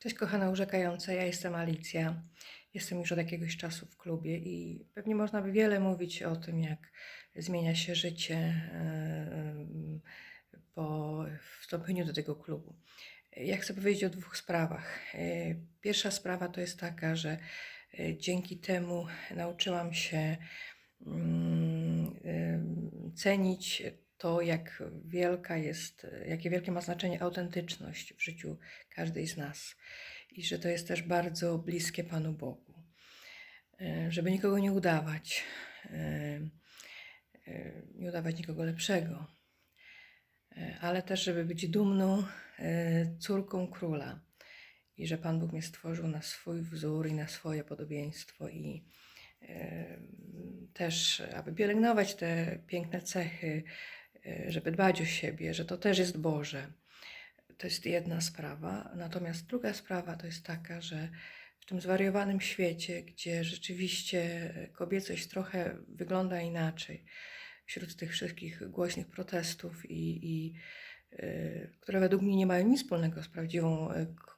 Cześć kochana urzekająca, ja jestem Alicja. Jestem już od jakiegoś czasu w klubie i pewnie można by wiele mówić o tym, jak zmienia się życie po wstąpieniu do tego klubu. Ja chcę powiedzieć o dwóch sprawach. E, Pierwsza sprawa to jest taka, że e, dzięki temu nauczyłam się mm, cenić to, jak wielka jest, jakie wielkie ma znaczenie autentyczność w życiu każdej z nas. I że to jest też bardzo bliskie Panu Bogu. E, Żeby nikogo nie udawać, e, e, nie udawać nikogo lepszego, ale też, żeby być dumną córką króla. I że Pan Bóg mnie stworzył na swój wzór i na swoje podobieństwo i też, aby pielęgnować te piękne cechy, żeby dbać o siebie, że to też jest Boże. To jest jedna sprawa. Natomiast druga sprawa to jest taka, że w tym zwariowanym świecie, gdzie rzeczywiście kobiecość trochę wygląda inaczej, wśród tych wszystkich głośnych protestów, i, i, y, które według mnie nie mają nic wspólnego z prawdziwą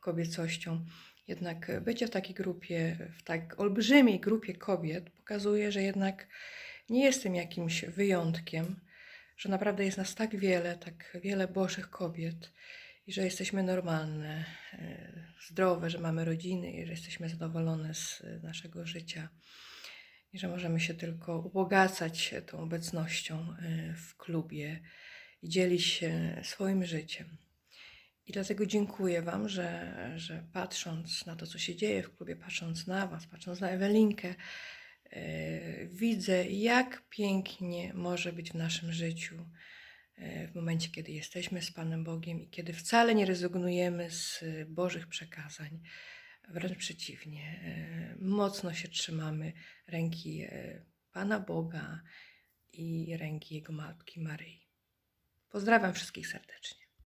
kobiecością, jednak bycie w takiej grupie, w tak olbrzymiej grupie kobiet pokazuje, że jednak nie jestem jakimś wyjątkiem, że naprawdę jest nas tak wiele, tak wiele bożych kobiet i że jesteśmy normalne, e, zdrowe, że mamy rodziny i że jesteśmy zadowolone z e, naszego życia i że możemy się tylko ubogacać tą obecnością e, w klubie i dzielić się swoim życiem. I dlatego dziękuję Wam, że, że patrząc na to, co się dzieje w klubie, patrząc na Was, patrząc na Ewelinkę, widzę, jak pięknie może być w naszym życiu e, w momencie, kiedy jesteśmy z Panem Bogiem i kiedy wcale nie rezygnujemy z e, Bożych przekazań. Wręcz przeciwnie, e, mocno się trzymamy ręki e, Pana Boga i ręki Jego Matki Maryi. Pozdrawiam wszystkich serdecznie.